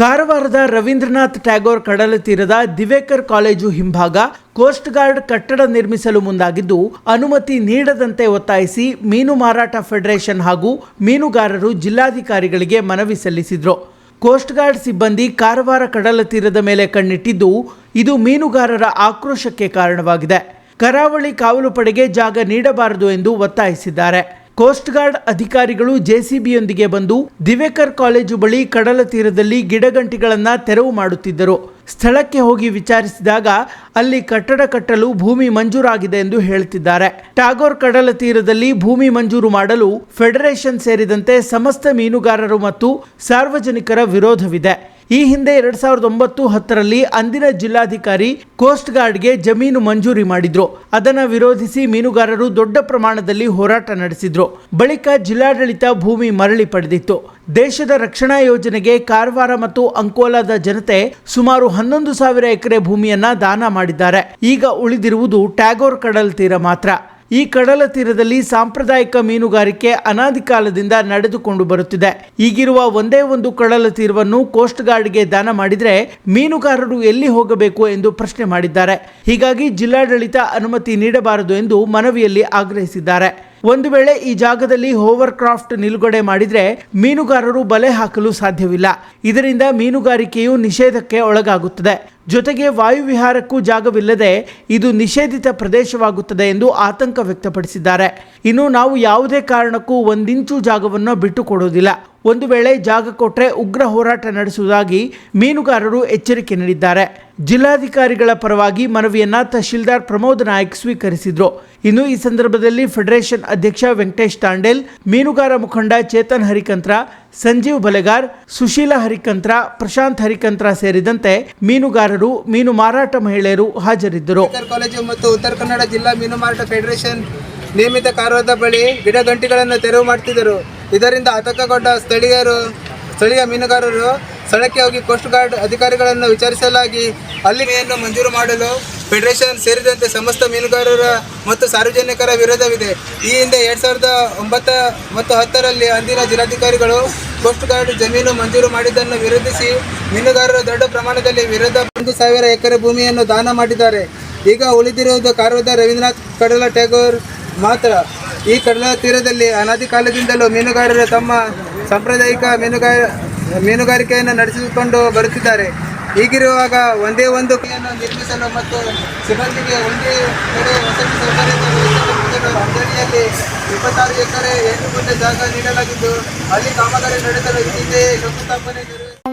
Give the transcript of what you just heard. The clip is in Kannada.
ಕಾರವಾರದ ರವೀಂದ್ರನಾಥ್ ಟ್ಯಾಗೋರ್ ಕಡಲ ತೀರದ ದಿವೇಕರ್ ಕಾಲೇಜು ಹಿಂಭಾಗ ಕೋಸ್ಟ್ ಗಾರ್ಡ್ ಕಟ್ಟಡ ನಿರ್ಮಿಸಲು ಮುಂದಾಗಿದ್ದು, ಅನುಮತಿ ನೀಡದಂತೆ ಒತ್ತಾಯಿಸಿ ಮೀನು ಮಾರಾಟ ಫೆಡರೇಷನ್ ಹಾಗೂ ಮೀನುಗಾರರು ಜಿಲ್ಲಾಧಿಕಾರಿಗಳಿಗೆ ಮನವಿ ಸಲ್ಲಿಸಿದರು. ಕೋಸ್ಟ್ ಗಾರ್ಡ್ ಸಿಬ್ಬಂದಿ ಕಾರವಾರ ಕಡಲ ತೀರದ ಮೇಲೆ ಕಣ್ಣಿಟ್ಟಿದ್ದು, ಇದು ಮೀನುಗಾರರ ಆಕ್ರೋಶಕ್ಕೆ ಕಾರಣವಾಗಿದೆ. ಕರಾವಳಿ ಕಾವಲು ಪಡೆಗೆ ಜಾಗ ನೀಡಬಾರದು ಎಂದು ಒತ್ತಾಯಿಸಿದ್ದಾರೆ. ಕೋಸ್ಟ್ ಗಾರ್ಡ್ ಅಧಿಕಾರಿಗಳು ಜೆಸಿಬಿಯೊಂದಿಗೆ ಬಂದು ದಿವೇಕರ್ ಕಾಲೇಜು ಬಳಿ ಕಡಲ ತೀರದಲ್ಲಿ ಗಿಡಗಂಟಿಗಳನ್ನು ತೆರವು ಮಾಡುತ್ತಿದ್ದರು. ಸ್ಥಳಕ್ಕೆ ಹೋಗಿ ವಿಚಾರಿಸಿದಾಗ ಅಲ್ಲಿ ಕಟ್ಟಡ ಕಟ್ಟಲು ಭೂಮಿ ಮಂಜೂರಾಗಿದೆ ಎಂದು ಹೇಳುತ್ತಿದ್ದಾರೆ ಟಾಗೋರ್ ಕಡಲ ತೀರದಲ್ಲಿ ಭೂಮಿ ಮಂಜೂರು ಮಾಡಲು ಫೆಡರೇಷನ್ ಸೇರಿದಂತೆ ಸಮಸ್ತ ಮೀನುಗಾರರು ಮತ್ತು ಸಾರ್ವಜನಿಕರ ವಿರೋಧವಿದೆ. ಈ ಹಿಂದೆ ಎರಡ್ ಸಾವಿರದ ಒಂಬತ್ತು ಹತ್ತರಲ್ಲಿ ಅಂದಿನ ಜಿಲ್ಲಾಧಿಕಾರಿ ಕೋಸ್ಟ್ ಗಾರ್ಡ್ಗೆ ಜಮೀನು ಮಂಜೂರಿ ಮಾಡಿದ್ರು. ಅದನ್ನು ವಿರೋಧಿಸಿ ಮೀನುಗಾರರು ದೊಡ್ಡ ಪ್ರಮಾಣದಲ್ಲಿ ಹೋರಾಟ ನಡೆಸಿದ್ರು. ಬಳಿಕ ಜಿಲ್ಲಾಡಳಿತ ಭೂಮಿ ಮರಳಿ ಪಡೆದಿತ್ತು. ದೇಶದ ರಕ್ಷಣಾ ಯೋಜನೆಗೆ ಕಾರವಾರ ಮತ್ತು ಅಂಕೋಲಾದ ಜನತೆ ಸುಮಾರು ಹನ್ನೊಂದು ಸಾವಿರ ಎಕರೆ ಭೂಮಿಯನ್ನ ದಾನ ಮಾಡಿದ್ದಾರೆ. ಈಗ ಉಳಿದಿರುವುದು ಟ್ಯಾಗೋರ್ ಕಡಲ್ ತೀರ ಮಾತ್ರ. ಈ ಕಡಲ ತೀರದಲ್ಲಿ ಸಾಂಪ್ರದಾಯಿಕ ಮೀನುಗಾರಿಕೆ ಅನಾದಿ ಕಾಲದಿಂದ ನಡೆದುಕೊಂಡು ಬರುತ್ತಿದೆ. ಈಗಿರುವ ಒಂದೇ ಒಂದು ಕಡಲ ತೀರವನ್ನು ಕೋಸ್ಟ್ ಗಾರ್ಡ್ಗೆ ದಾನ ಮಾಡಿದರೆ ಮೀನುಗಾರರು ಎಲ್ಲಿ ಹೋಗಬೇಕು ಎಂದು ಪ್ರಶ್ನೆ ಮಾಡಿದ್ದಾರೆ. ಹೀಗಾಗಿ ಜಿಲ್ಲಾಡಳಿತ ಅನುಮತಿ ನೀಡಬಾರದು ಎಂದು ಮನವಿಯಲ್ಲಿ ಆಗ್ರಹಿಸಿದ್ದಾರೆ. ಒಂದು ವೇಳೆ ಈ ಜಾಗದಲ್ಲಿ ಹೋವರ್ ಕ್ರಾಫ್ಟ್ ನಿಲುಗಡೆ ಮಾಡಿದರೆ ಮೀನುಗಾರರು ಬಲೆ ಹಾಕಲು ಸಾಧ್ಯವಿಲ್ಲ. ಇದರಿಂದ ಮೀನುಗಾರಿಕೆಯು ನಿಷೇಧಕ್ಕೆ ಒಳಗಾಗುತ್ತದೆ. ಜೊತೆಗೆ ವಾಯುವಿಹಾರಕ್ಕೂ ಜಾಗವಿಲ್ಲದೆ ಇದು ನಿಷೇಧಿತ ಪ್ರದೇಶವಾಗುತ್ತದೆ ಎಂದು ಆತಂಕ ವ್ಯಕ್ತಪಡಿಸಿದ್ದಾರೆ. ಇನ್ನು ನಾವು ಯಾವುದೇ ಕಾರಣಕ್ಕೂ ಒಂದಿಂಚು ಜಾಗವನ್ನು ಬಿಟ್ಟುಕೊಡುವುದಿಲ್ಲ ಒಂದು ವೇಳೆ ಜಾಗ ಕೊಟ್ಟರೆ ಉಗ್ರ ಹೋರಾಟ ನಡೆಸುವುದಾಗಿ ಮೀನುಗಾರರು ಎಚ್ಚರಿಕೆ ನೀಡಿದ್ದಾರೆ. ಜಿಲ್ಲಾಧಿಕಾರಿಗಳ ಪರವಾಗಿ ಮನವಿಯನ್ನ ತಹಶೀಲ್ದಾರ್ ಪ್ರಮೋದ್ ನಾಯಕ್ ಸ್ವೀಕರಿಸಿದ್ರು. ಇನ್ನು ಈ ಸಂದರ್ಭದಲ್ಲಿ ಫೆಡರೇಷನ್ ಅಧ್ಯಕ್ಷ ವೆಂಕಟೇಶ್ ತಾಂಡೇಲ್, ಮೀನುಗಾರ ಮುಖಂಡ ಚೇತನ್ ಹರಿಕಂತ್ರ ಸಂಜೀವ್ ಬಲೆಗಾರ್, ಸುಶೀಲಾ ಹರಿಕಂತ್ರ, ಪ್ರಶಾಂತ್ ಹರಿಕಂತ್ರ ಸೇರಿದಂತೆ ಮೀನುಗಾರರು, ಮೀನು ಮಾರಾಟ ಮಹಿಳೆಯರು ಹಾಜರಿದ್ದರು. ಕಾಲೇಜು ಮತ್ತು ಉತ್ತರ ಕನ್ನಡ ಜಿಲ್ಲಾ ಮೀನು ಮಾರಾಟ ಫೆಡರೇಷನ್ ನಿಯಮಿತ ಕಾರ್ಯದ ಬಳಿ ಗಿಡಗಂಟಿಗಳನ್ನು ತೆರವು ಮಾಡ್ತಿದ್ದರು. ಇದರಿಂದ ಆತಂಕಗೊಂಡ ಸ್ಥಳೀಯರು, ಸ್ಥಳೀಯ ಮೀನುಗಾರರು ಸ್ಥಳಕ್ಕೆ ಹೋಗಿ ಕೋಸ್ಟ್ ಗಾರ್ಡ್ ಅಧಿಕಾರಿಗಳನ್ನು ವಿಚಾರಿಸಲಾಗಿ ಅಲ್ಲಿ ಮೀನನ್ನು ಮಂಜೂರು ಮಾಡಲು ಫೆಡರೇಷನ್ ಸೇರಿದಂತೆ ಸಮಸ್ತ ಮೀನುಗಾರರ ಮತ್ತು ಸಾರ್ವಜನಿಕರ ವಿರೋಧವಿದೆ. ಈ ಹಿಂದೆ ಎರಡು ಸಾವಿರದ ಒಂಬತ್ತ ಮತ್ತು ಹತ್ತರಲ್ಲಿ ಅಂದಿನ ಜಿಲ್ಲಾಧಿಕಾರಿಗಳು ಕೋಸ್ಟ್ ಗಾರ್ಡ್ ಜಮೀನು ಮಂಜೂರು ಮಾಡಿದ್ದನ್ನು ವಿರೋಧಿಸಿ ಮೀನುಗಾರರು ದೊಡ್ಡ ಪ್ರಮಾಣದಲ್ಲಿ ವಿರೋಧ ಒಂದು ಸಾವಿರ ಎಕರೆ ಭೂಮಿಯನ್ನು ದಾನ ಮಾಡಿದ್ದಾರೆ. ಈಗ ಉಳಿದಿರುವುದು ಕಾರವಾದ ರವೀಂದ್ರನಾಥ್ ಕಡಲ ಟ್ಯಾಗೋರ್ ಮಾತ್ರ. ಈ ಕಡಲ ತೀರದಲ್ಲಿ ಅನಾದಿ ಕಾಲದಿಂದಲೂ ಮೀನುಗಾರರು ತಮ್ಮ ಸಾಂಪ್ರದಾಯಿಕ ಮೀನುಗಾರ, ಮೀನುಗಾರಿಕೆಯನ್ನು ನಡೆಸಿಕೊಂಡು ಬರುತ್ತಿದ್ದಾರೆ. ಹೀಗಿರುವಾಗ ಒಂದೇ ಒಂದು ನಿರ್ಮಿಸಲು ಮತ್ತು ಸಿಬ್ಬಂದಿಗೆ ಒಂದೇ ಕಡೆ ವಸತಿ ಸೌಕರ್ಯ ಇಪ್ಪತ್ತಾರು ಎಕರೆ ಎಂಟು ಗುಂಟೆ ಜಾಗ ನೀಡಲಾಗಿದ್ದು ಅಲ್ಲಿ ಕಾಮಗಾರಿ ನಡೆಸಲು ಹಿಂದೆ ಶಂಕುಸ್ಥಾಪನೆ ನೆರವೇರಿಸಲಾಗಿದೆ.